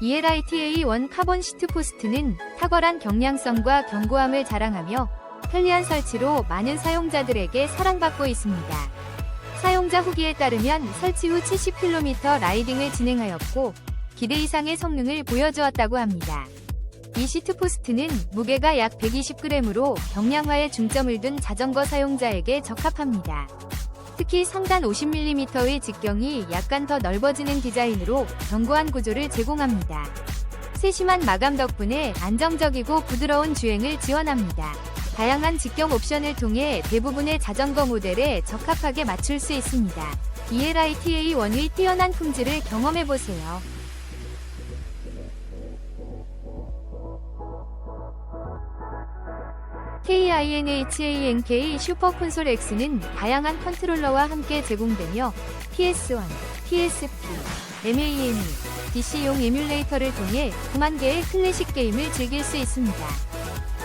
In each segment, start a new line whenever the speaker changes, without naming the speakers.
ELITA1 카본 시트 포스트는 탁월한 경량성과 견고함을 자랑하며 편리한 설치로 많은 사용자들에게 사랑받고 있습니다. 사용자 후기에 따르면 설치 후 70km 라이딩을 진행하였고 기대 이상의 성능을 보여주었다고 합니다. 이 시트 포스트는 무게가 약 120g으로 경량화에 중점을 둔 자전거 사용자에게 적합합니다. 특히 상단 50mm의 직경이 약간 더 넓어지는 디자인으로 견고한 구조를 제공합니다. 세심한 마감 덕분에 안정적이고 부드러운 주행을 지원합니다. 다양한 직경 옵션을 통해 대부분의 자전거 모델에 적합하게 맞출 수 있습니다. E ELITA1의 뛰어난 품질을 경험해보세요. KINHANK 슈퍼 콘솔 X는 다양한 컨트롤러와 함께 제공되며 PS1, PSP, MAME, DC용 에뮬레이터를 통해 9만 개의 클래식 게임을 즐길 수 있습니다.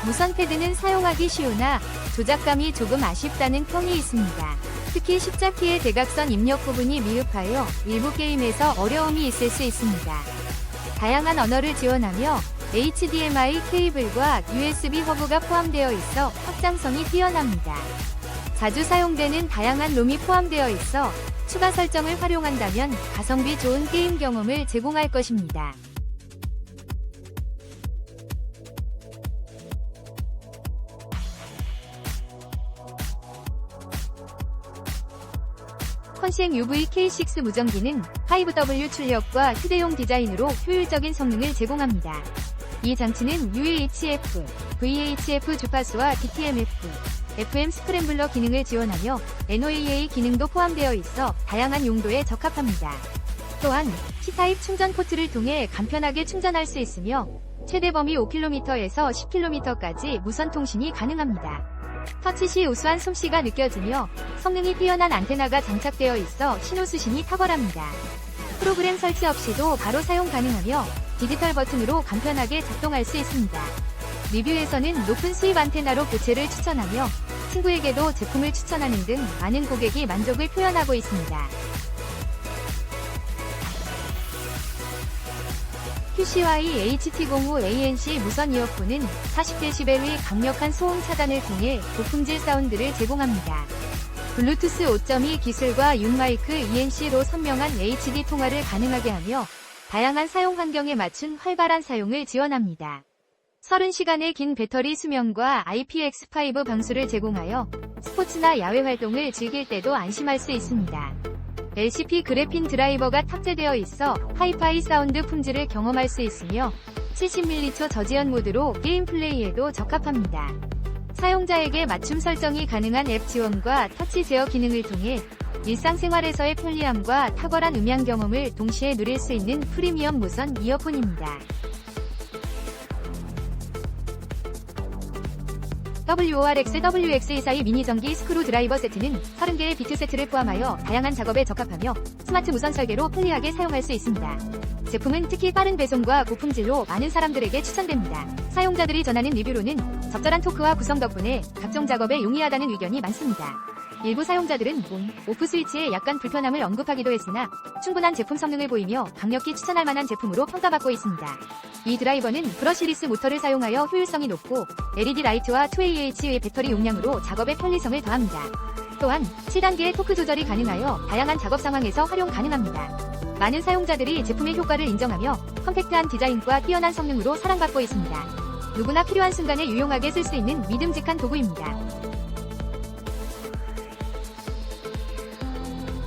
무선 패드는 사용하기 쉬우나 조작감이 조금 아쉽다는 평이 있습니다. 특히 십자키의 대각선 입력 부분이 미흡하여 일부 게임에서 어려움이 있을 수 있습니다. 다양한 언어를 지원하며 HDMI 케이블과 USB 허브가 포함되어 있어 확장성이 뛰어납니다. 자주 사용되는 다양한 롬이 포함되어 있어 추가 설정을 활용한다면 가성비 좋은 게임 경험을 제공할 것입니다. 컨시행 UV K6 무전기는 5W 출력과 휴대용 디자인으로 효율적인 성능을 제공합니다. 이 장치는 UHF, VHF 주파수와 DTMF, FM 스크램블러 기능을 지원하며 NOAA 기능도 포함되어 있어 다양한 용도에 적합합니다. 또한 C타입 충전 포트를 통해 간편하게 충전할 수 있으며 최대 범위 5km에서 10km까지 무선 통신이 가능합니다. 터치 시 우수한 솜씨가 느껴지며 성능이 뛰어난 안테나가 장착되어 있어 신호 수신이 탁월합니다. 프로그램 설치 없이도 바로 사용 가능하며 디지털 버튼으로 간편하게 작동할 수 있습니다. 리뷰에서는 높은 수입 안테나로 교체를 추천하며 친구에게도 제품을 추천하는 등 많은 고객이 만족을 표현하고 있습니다. QCY HT05ANC 무선 이어폰은 40dB의 강력한 소음 차단을 통해 고품질 사운드를 제공합니다. 블루투스 5.2 기술과 6마이크 ENC로 선명한 HD 통화를 가능하게 하며 다양한 사용 환경에 맞춘 활발한 사용을 지원합니다. 30시간의 긴 배터리 수명과 IPX5 방수를 제공하여 스포츠나 야외 활동을 즐길 때도 안심할 수 있습니다. LCP 그래핀 드라이버가 탑재되어 있어 하이파이 사운드 품질을 경험할 수 있으며 70m초 저지연 모드로 게임 플레이에도 적합합니다. 사용자에게 맞춤 설정이 가능한 앱 지원과 터치 제어 기능을 통해 일상생활에서의 편리함과 탁월한 음향 경험을 동시에 누릴 수 있는 프리미엄 무선 이어폰입니다. WORX WX24 미니 전기 스크루 드라이버 세트는 30개의 비트 세트를 포함하여 다양한 작업에 적합하며 스마트 무선 설계로 편리하게 사용할 수 있습니다. 제품은 특히 빠른 배송과 고품질로 많은 사람들에게 추천됩니다. 사용자들이 전하는 리뷰로는 적절한 토크와 구성 덕분에 각종 작업에 용이하다는 의견이 많습니다. 일부 사용자들은 온, 오프 스위치에 약간 불편함을 언급하기도 했으나 충분한 제품 성능을 보이며 강력히 추천할 만한 제품으로 평가받고 있습니다. 이 드라이버는 브러시리스 모터를 사용하여 효율성이 높고 LED 라이트와 2AH의 배터리 용량으로 작업에 편리성을 더합니다. 또한 7단계의 토크 조절이 가능하여 다양한 작업 상황에서 활용 가능합니다. 많은 사용자들이 제품의 효과를 인정하며 컴팩트한 디자인과 뛰어난 성능으로 사랑받고 있습니다. 누구나 필요한 순간에 유용하게 쓸 수 있는 믿음직한 도구입니다.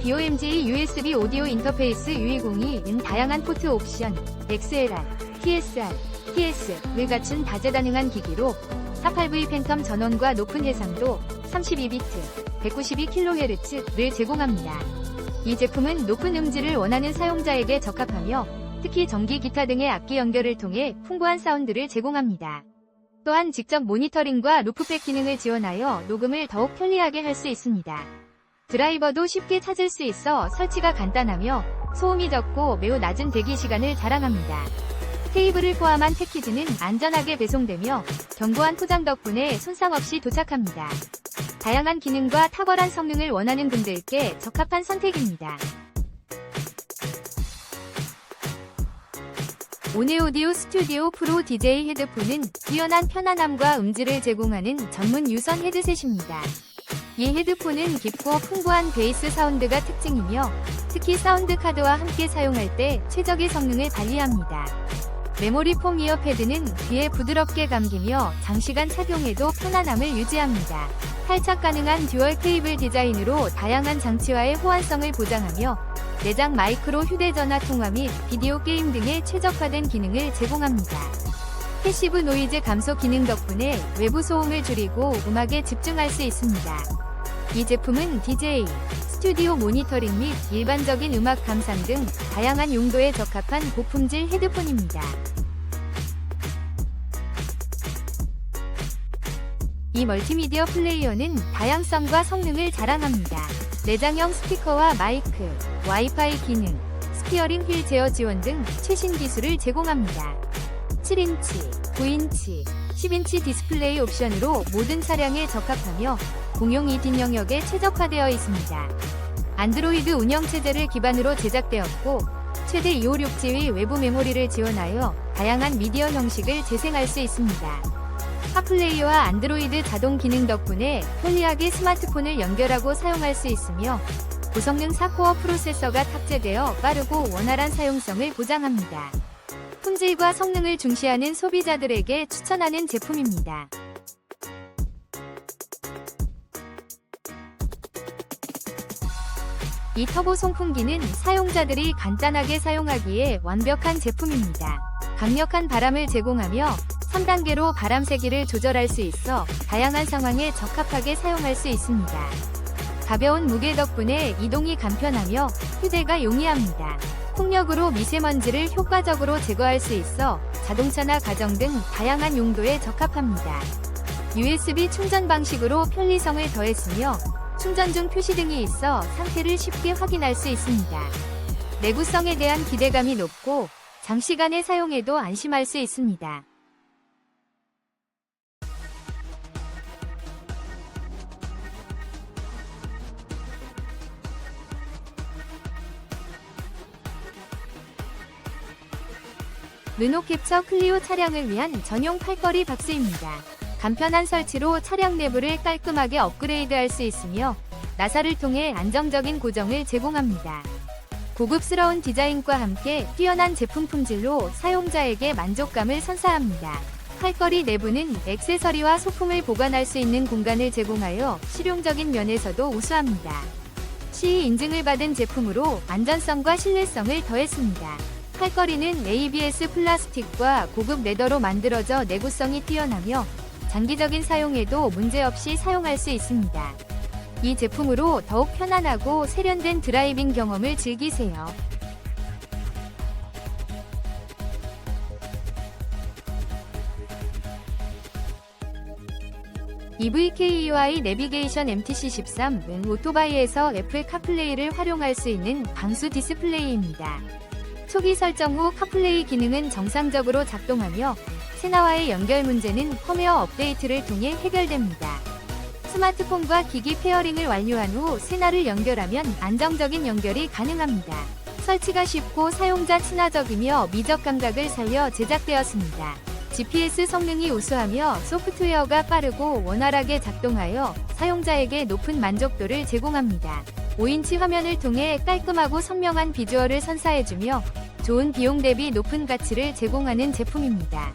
BOMG USB 오디오 인터페이스 UE02는 다양한 포트 옵션, XLR, TSR, TS를 갖춘 다재다능한 기기로 48V 팬텀 전원과 높은 해상도 32비트, 192kHz를 제공합니다. 이 제품은 높은 음질을 원하는 사용자에게 적합하며 특히 전기 기타 등의 악기 연결을 통해 풍부한 사운드를 제공합니다. 또한 직접 모니터링과 루프백 기능을 지원하여 녹음을 더욱 편리하게 할 수 있습니다. 드라이버도 쉽게 찾을 수 있어 설치가 간단하며 소음이 적고 매우 낮은 대기 시간을 자랑합니다. 테이블을 포함한 패키지는 안전하게 배송되며 견고한 포장 덕분에 손상 없이 도착합니다. 다양한 기능과 탁월한 성능을 원하는 분들께 적합한 선택입니다. 오네오디오 스튜디오 프로 DJ 헤드폰은 뛰어난 편안함과 음질을 제공하는 전문 유선 헤드셋입니다. 이 헤드폰은 깊고 풍부한 베이스 사운드가 특징이며 특히 사운드 카드와 함께 사용할 때 최적의 성능을 발휘합니다. 메모리 폼 이어패드는 귀에 부드럽게 감기며 장시간 착용해도 편안함을 유지합니다. 탈착 가능한 듀얼 케이블 디자인으로 다양한 장치와의 호환성을 보장하며 내장 마이크로 휴대전화 통화 및 비디오 게임 등의 최적화된 기능을 제공합니다. 패시브 노이즈 감소 기능 덕분에 외부 소음을 줄이고 음악에 집중할 수 있습니다. 이 제품은 DJ, 스튜디오 모니터링 및 일반적인 음악 감상 등 다양한 용도에 적합한 고품질 헤드폰입니다. 이 멀티미디어 플레이어는 다양성과 성능을 자랑합니다. 내장형 스피커와 마이크, 와이파이 기능, 스티어링 휠 제어 지원 등 최신 기술을 제공합니다. 7인치, 9인치, 10인치 디스플레이 옵션으로 모든 차량에 적합하며 공용 2딘 영역에 최적화되어 있습니다. 안드로이드 운영체제를 기반으로 제작되었고 최대 256GB 외부 메모리를 지원하여 다양한 미디어 형식을 재생할 수 있습니다. 카플레이와 안드로이드 자동 기능 덕분에 편리하게 스마트폰을 연결하고 사용할 수 있으며 고성능 4코어 프로세서가 탑재되어 빠르고 원활한 사용성을 보장합니다. 품질과 성능을 중시하는 소비자들에게 추천하는 제품입니다. 이 터보 송풍기는 사용자들이 간단하게 사용하기에 완벽한 제품입니다. 강력한 바람을 제공하며 3단계로 바람 세기를 조절할 수 있어 다양한 상황에 적합하게 사용할 수 있습니다. 가벼운 무게 덕분에 이동이 간편하며 휴대가 용이합니다. 풍력으로 미세먼지를 효과적으로 제거할 수 있어 자동차나 가정 등 다양한 용도에 적합합니다. USB 충전 방식으로 편리성을 더했으며 충전 중 표시 등이 있어 상태를 쉽게 확인할 수 있습니다. 내구성에 대한 기대감이 높고 장시간에 사용해도 안심할 수 있습니다. 르노 캡처 클리오 차량을 위한 전용 팔걸이 박스입니다. 간편한 설치로 차량 내부를 깔끔하게 업그레이드할 수 있으며 나사를 통해 안정적인 고정을 제공합니다. 고급스러운 디자인과 함께 뛰어난 제품 품질로 사용자에게 만족감을 선사합니다. 팔걸이 내부는 액세서리와 소품을 보관할 수 있는 공간을 제공하여 실용적인 면에서도 우수합니다. CE 인증을 받은 제품으로 안전성과 신뢰성을 더했습니다. 팔걸이는 ABS 플라스틱과 고급 레더로 만들어져 내구성이 뛰어나며 장기적인 사용에도 문제없이 사용할 수 있습니다. 이 제품으로 더욱 편안하고 세련된 드라이빙 경험을 즐기세요. EVKUI 내비게이션 MTC13은 오토바이에서 애플 카플레이를 활용할 수 있는 방수 디스플레이입니다. 초기 설정 후 카플레이 기능은 정상적으로 작동하며 세나와의 연결 문제는 펌웨어 업데이트를 통해 해결됩니다. 스마트폰과 기기 페어링을 완료한 후 세나를 연결하면 안정적인 연결이 가능합니다. 설치가 쉽고 사용자 친화적이며 미적 감각을 살려 제작되었습니다. GPS 성능이 우수하며 소프트웨어가 빠르고 원활하게 작동하여 사용자에게 높은 만족도를 제공합니다. 5인치 화면을 통해 깔끔하고 선명한 비주얼을 선사해주며 좋은 비용 대비 높은 가치를 제공하는 제품입니다.